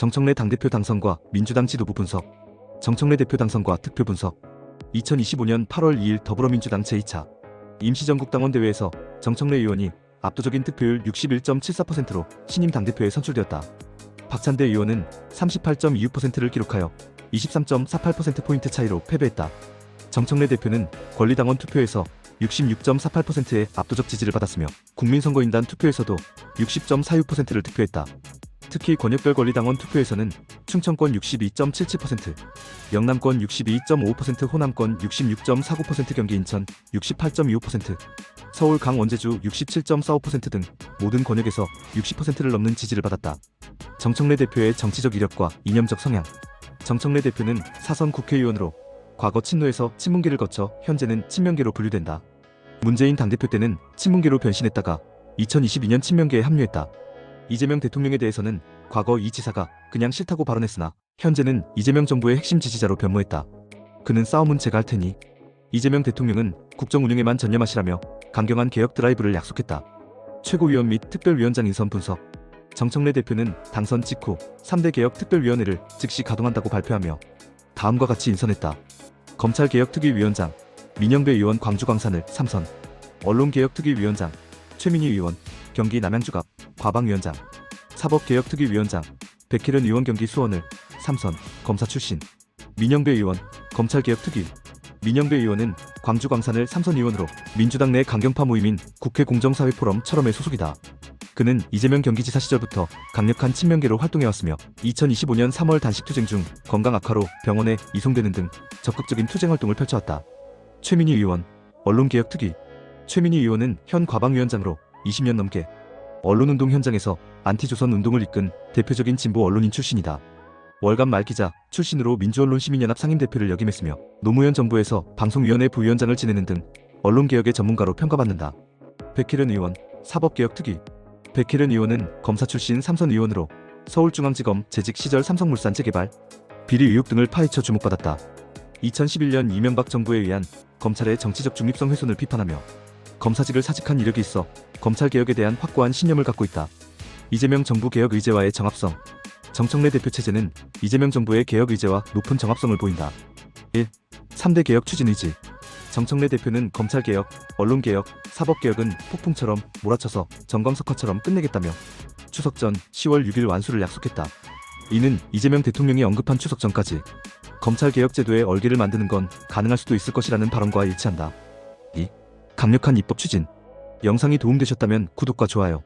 정청래 당대표 당선과 민주당 지도부 분석, 정청래 대표 당선과 특표 분석, 2025년 8월 2일 더불어민주당 제2차 임시전국당원 대회에서 정청래 의원이 압도적인 득표율 61.74%로 신임 당대표에 선출되었다. 박찬대 의원은 38.26%를 기록하여 23.48%포인트 차이로 패배했다. 정청래 대표는 권리당원 투표에서 66.48%의 압도적 지지를 받았으며 국민선거인단 투표에서도 60.46%를 득표했다. 특히 권역별 권리당원 투표에서는 충청권 62.77%, 영남권 62.5%, 호남권 66.49%, 경기 인천 68.25%, 서울 강원 제주 67.45%등 모든 권역에서 60%를 넘는 지지를 받았다. 정청래 대표의 정치적 이력과 이념적 성향. 정청래 대표는 사선 국회의원으로 과거 친노에서 친문계를 거쳐 현재는 친명계로 분류된다. 문재인 당대표 때는 친문계로 변신했다가 2022년 친명계에 합류했다. 이재명 대통령에 대해서는 과거 이 지사가 그냥 싫다고 발언했으나 현재는 이재명 정부의 핵심 지지자로 변모했다. 그는 싸움은 제가 할 테니 이재명 대통령은 국정 운영에만 전념하시라며 강경한 개혁 드라이브를 약속했다. 최고위원 및 특별위원장 인선 분석. 정청래 대표는 당선 직후 3대 개혁 특별위원회를 즉시 가동한다고 발표하며 다음과 같이 인선했다. 검찰개혁특위위원장 민영배 의원 광주광산을 3선 언론개혁특위위원장 최민희 의원 경기 남양주갑 과방위원장 사법개혁특위위원장 백혜련 의원 경기 수원을 3선 검사 출신 민영배 의원 검찰개혁특위 민영배 의원은 광주 광산을 3선 의원으로 민주당 내 강경파 모임인 국회 공정사회 포럼 철험의 소속이다. 그는 이재명 경기지사 시절부터 강력한 친명계로 활동해왔으며 2025년 3월 단식 투쟁 중 건강 악화로 병원에 이송되는 등 적극적인 투쟁 활동을 펼쳐왔다. 최민희 의원 언론개혁특위 최민희 의원은 현 과방위원장으로 20년 넘게 언론운동 현장에서 안티조선 운동을 이끈 대표적인 진보 언론인 출신이다. 월간 말기자 출신으로 민주언론 시민연합 상임대표를 역임했으며 노무현 정부에서 방송위원회 부위원장을 지내는 등 언론개혁의 전문가로 평가받는다. 백혜련 의원 사법개혁 특위 백혜련 의원은 검사 출신 삼선 의원으로 서울중앙지검 재직 시절 삼성물산 재개발 비리 의혹 등을 파헤쳐 주목받았다. 2011년 이명박 정부에 의한 검찰의 정치적 중립성 훼손을 비판하며 검사직을 사직한 이력이 있어 검찰 개혁에 대한 확고한 신념을 갖고 있다. 이재명 정부 개혁 의제와의 정합성. 정청래 대표 체제는 이재명 정부의 개혁 의제와 높은 정합성을 보인다. 1. 3대 개혁 추진 의지. 정청래 대표는 검찰 개혁, 언론 개혁, 사법 개혁은 폭풍처럼 몰아쳐서 정광석화처럼 끝내겠다며 추석 전 10월 6일 완수를 약속했다. 이는 이재명 대통령이 언급한 추석 전까지 검찰 개혁 제도의 얼개를 만드는 건 가능할 수도 있을 것이라는 발언과 일치한다. 2. 강력한 입법 추진. 영상이 도움되셨다면 구독과 좋아요,